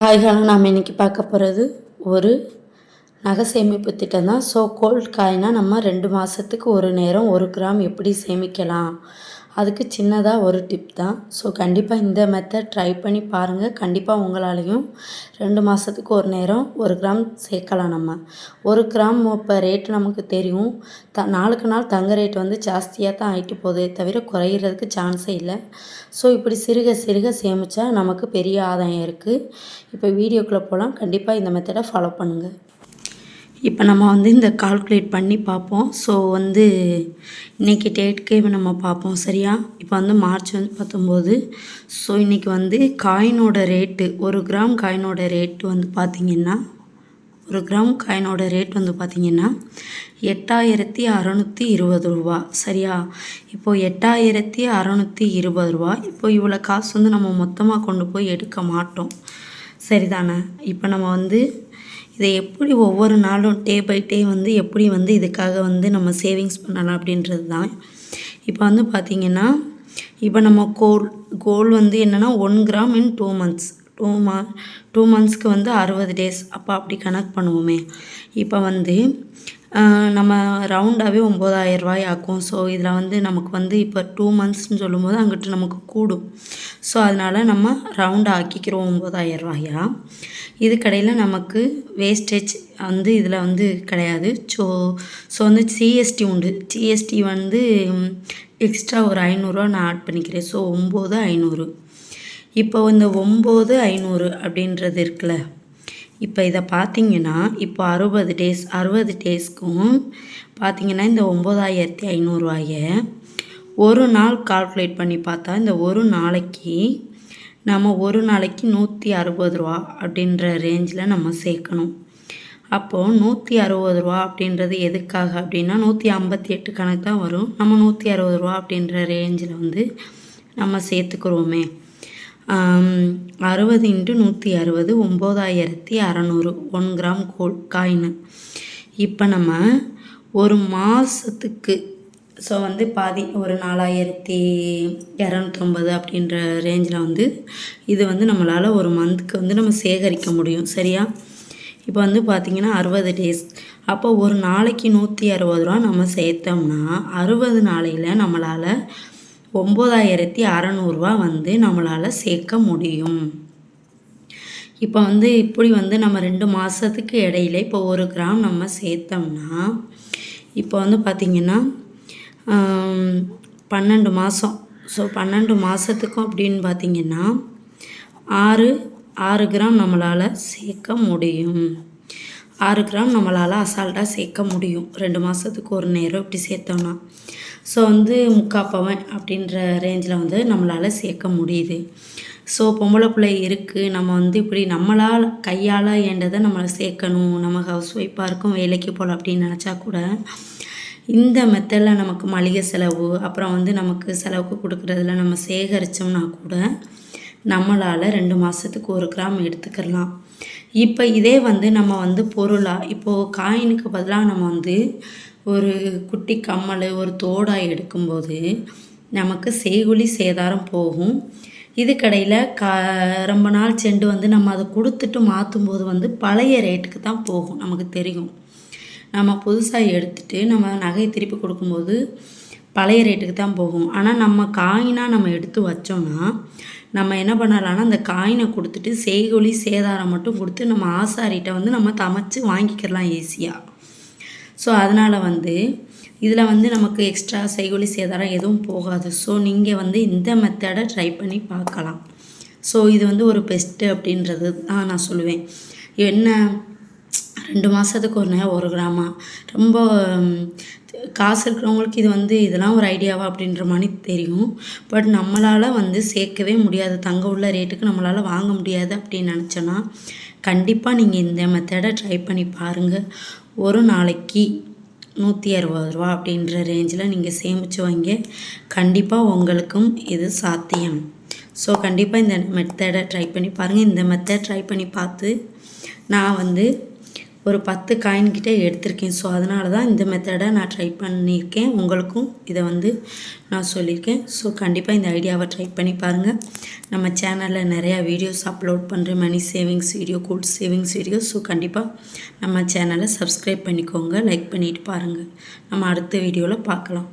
காய்களை நாம் இன்றைக்கி பார்க்க போகிறது ஒரு நகை சேமிப்பு திட்டம் தான் ஸோ கோல்ட் காயினாக நம்ம ரெண்டு மாதத்துக்கு ஒரு நேரம் ஒரு கிராம் எப்படி சேமிக்கலாம்? அதுக்கு சின்னதாக ஒரு டிப் தான். ஸோ கண்டிப்பாக இந்த மெத்தட் ட்ரை பண்ணி பாருங்கள் கண்டிப்பாக உங்களாலையும் ரெண்டு மாதத்துக்கு ஒரு நேரம் ஒரு கிராம் சேர்க்கலாம் நம்ம. ஒரு கிராம் இப்போ ரேட்டு நமக்கு தெரியும். த நாளுக்கு நாள் தங்க ரேட் வந்து ஜாஸ்தியாக தான் ஆகிட்டு போகுதே தவிர குறையிறதுக்கு சான்ஸே இல்லை. ஸோ இப்படி சிறுக சிறுக சேமித்தா நமக்கு பெரிய ஆதாயம் இருக்குது இப்போ வீடியோக்குள்ளே போகலாம் கண்டிப்பாக இந்த மெத்தடை ஃபாலோ பண்ணுங்கள் இப்போ நம்ம வந்து இந்த கால்குலேட் பண்ணி பார்ப்போம். ஸோ வந்து இன்றைக்கி டேட்கே நம்ம பார்ப்போம். சரியா? இப்போ வந்து மார்ச் வந்து பத்தொம்போது. ஸோ இன்றைக்கி வந்து காயினோட ரேட்டு ஒரு கிராம் காயினோட ரேட்டு வந்து பார்த்திங்கன்னா ஒரு கிராம் காயினோட ரேட் வந்து பார்த்திங்கன்னா எட்டாயிரத்தி அறநூற்றி இருபது ரூபா. சரியா? இப்போது எட்டாயிரத்தி அறநூற்றி இருபது ரூபா. இப்போ இவ்வளோ காசு வந்து நம்ம மொத்தமாக கொண்டு போய் எடுக்க மாட்டோம். சரிதானே? இப்போ நம்ம வந்து இதை எப்படி ஒவ்வொரு நாளும் டே பை டே வந்து எப்படி வந்து இதுக்காக வந்து நம்ம சேவிங்ஸ் பண்ணலாம் அப்படின்றது தான். இப்போ வந்து பார்த்திங்கன்னா இப்போ நம்ம கோல் கோல் வந்து என்னென்னா one gram in two months two மா டூ மந்த்ஸ்க்கு வந்து அறுபது டேஸ் அப்போ அப்படி கணக்கு பண்ணுவோமே. இப்போ வந்து நம்ம ரவுண்டாகவே ஒம்பதாயிரம் ரூபாய் ஆக்கும் ஸோ இதில் வந்து நமக்கு வந்து இப்போ டூ மந்த்ஸ்னு சொல்லும்போது அங்கிட்டு நமக்கு கூடும். ஸோ அதனால் நம்ம ரவுண்ட் ஆக்கிக்கிறோம் ஒம்பதாயிரம் ரூபாயா இதுக்கடையில் நமக்கு வேஸ்டேஜ் வந்து இதில் வந்து கிடையாது. ஸோ ஸோ வந்து சிஎஸ்டி உண்டு. ஜிஎஸ்டி வந்து எக்ஸ்ட்ரா ஒரு ஐநூறுரூவா நான் ஆட் பண்ணிக்கிறேன். ஸோ ஒம்பது ஐநூறு. இப்போ இந்த ஒம்பது ஐநூறு அப்படின்றது இருக்குல்ல? இப்போ இதை பார்த்தீங்கன்னா இப்போ அறுபது டேஸ் அறுபது டேஸ்க்கும் பார்த்தீங்கன்னா இந்த ஒம்பதாயிரத்தி ஐநூறுரூவாய ஒரு நாள் கால்குலேட் பண்ணி பார்த்தா இந்த ஒரு நாளைக்கு நம்ம ஒரு நாளைக்கு நூற்றி அறுபது ரூபா அப்படின்ற ரேஞ்சில் நம்ம சேர்க்கணும். அப்போது நூற்றி அறுபது ரூபா அப்படின்றது எதுக்காக அப்படின்னா நூற்றி ஐம்பத்தி எட்டு கணக்கு தான் வரும். நம்ம நூற்றி அறுபது ரூபா அப்படின்ற ரேஞ்சில் வந்து நம்ம சேர்த்துக்கிறோமே. அறுபது இன்ட்டு நூற்றி அறுபது ஒம்போதாயிரத்தி அறநூறு ஒன் கிராம் கோல் காயின். இப்போ நம்ம ஒரு மாதத்துக்கு ஸோ வந்து பாதி ஒரு நாலாயிரத்தி இரநூத்தொம்பது அப்படின்ற ரேஞ்சில் வந்து இது வந்து நம்மளால் ஒரு மந்த்துக்கு வந்து நம்ம சேகரிக்க முடியும். சரியா? இப்போ வந்து பார்த்திங்கன்னா அறுபது டேஸ் அப்போ ஒரு நாளைக்கு நூற்றி அறுபது ரூபா நம்ம சேர்த்தோம்னா அறுபது நாளையில் நம்மளால் ஒம்பதாயிரத்தி அறநூறுவா வந்து நம்மளால் சேர்க்க முடியும். இப்போ வந்து இப்படி வந்து நம்ம ரெண்டு மாதத்துக்கு இடையில இப்போ ஒரு கிராம் நம்ம சேர்த்தோம்னா இப்போ வந்து பார்த்திங்கன்னா பன்னெண்டு மாதம் ஸோ பன்னெண்டு மாதத்துக்கும் அப்படின்னு பார்த்திங்கன்னா ஆறு ஆறு கிராம் நம்மளால் சேர்க்க முடியும். ஆறு கிராம் நம்மளால் அசால்ட்டாக சேர்க்க முடியும். ரெண்டு மாதத்துக்கு ஒரு நேரம் இப்படி சேர்த்தோம்னா. ஸோ வந்து முக்காப்பவன் அப்படின்ற ரேஞ்சில் வந்து நம்மளால் சேர்க்க முடியுது. ஸோ பொம்பளை பிள்ளை இருக்குது நம்ம வந்து இப்படி நம்மளால் கையால் ஏண்டதை நம்மளை சேர்க்கணும். நம்ம ஹவுஸ் ஒய்ஃபாக இருக்கும் வேலைக்கு போகலாம் அப்படின்னு நினச்சா கூட இந்த மெத்தடில் நமக்கு மளிகை செலவு அப்புறம் வந்து நமக்கு செலவுக்கு கொடுக்குறதுல நம்ம சேகரித்தோம்னா கூட நம்மளால் ரெண்டு மாதத்துக்கு ஒரு கிராம் எடுத்துக்கலாம். இப்போ இதே வந்து நம்ம வந்து பொருளாக இப்போது காயினுக்கு பதிலாக நம்ம வந்து ஒரு குட்டி கம்மல் ஒரு தோடாக எடுக்கும்போது நமக்கு செய்குழி சேதாரம் போகும். இது கடையில் க ரொம்ப நாள் செண்டு வந்து நம்ம அதை கொடுத்துட்டு மாற்றும்போது வந்து பழைய ரேட்டுக்கு தான் போகும் நமக்கு தெரியும். நம்ம புதுசாக எடுத்துகிட்டு நம்ம நகையை திருப்பி கொடுக்கும்போது பழைய ரேட்டுக்கு தான் போகும். ஆனால் நம்ம காயினாக நம்ம எடுத்து வச்சோம்னா நம்ம என்ன பண்ணலாம்னா அந்த காயினை கொடுத்துட்டு செய்கொலி சேதாரம் மட்டும் கொடுத்து நம்ம ஆசாரிகிட்ட வந்து நம்ம தமைச்சு வாங்கிக்கிறலாம் ஈஸியாக ஸோ அதனால் வந்து இதில் வந்து நமக்கு எக்ஸ்ட்ரா செய்கொலி சேதாரம் எதுவும் போகாது. ஸோ நீங்கள் வந்து இந்த மெத்தடை ட்ரை பண்ணி பார்க்கலாம். ஸோ இது வந்து ஒரு பெஸ்ட்டு அப்படின்றது தான் நான் சொல்லுவேன். என்ன ரெண்டு மாதத்துக்கு ஒரு நேரம் ஒரு கிராமா. ரொம்ப காசு இருக்கிறவங்களுக்கு இது வந்து இதெல்லாம் ஒரு ஐடியாவா அப்படின்ற மாதிரி தெரியும். பட் நம்மளால் வந்து சேர்க்கவே முடியாது. தங்க உள்ள ரேட்டுக்கு நம்மளால் வாங்க முடியாது அப்படின்னு நினச்சோன்னா கண்டிப்பாக நீங்கள் இந்த மெத்தடை ட்ரை பண்ணி பாருங்கள் ஒரு நாளைக்கு நூற்றி அறுபது ரூபா அப்படின்ற ரேஞ்சில் நீங்கள் சேமித்து வாங்க. கண்டிப்பாக உங்களுக்கும் இது சாத்தியம். ஸோ கண்டிப்பாக இந்த மெத்தடை ட்ரை பண்ணி பாருங்கள் இந்த மெத்தட் ட்ரை பண்ணி பார்த்து நான் வந்து ஒரு பத்து காயின்கிட்ட எடுத்திருக்கேன். ஸோ அதனால தான் இந்த மெத்தடை நான் ட்ரை பண்ணியிருக்கேன். உங்களுக்கும் இதை வந்து நான் சொல்லியிருக்கேன். ஸோ கண்டிப்பாக இந்த ஐடியாவை ட்ரை பண்ணி பாருங்கள் நம்ம சேனலில் நிறையா வீடியோஸ் அப்லோட் பண்ணுறேன் money savings video gold savings video so கண்டிப்பாக நம்ம சேனலை சப்ஸ்கிரைப் பண்ணிக்கோங்க. லைக் பண்ணிவிட்டு பாருங்கள் நம்ம அடுத்த வீடியோவில் பார்க்கலாம்.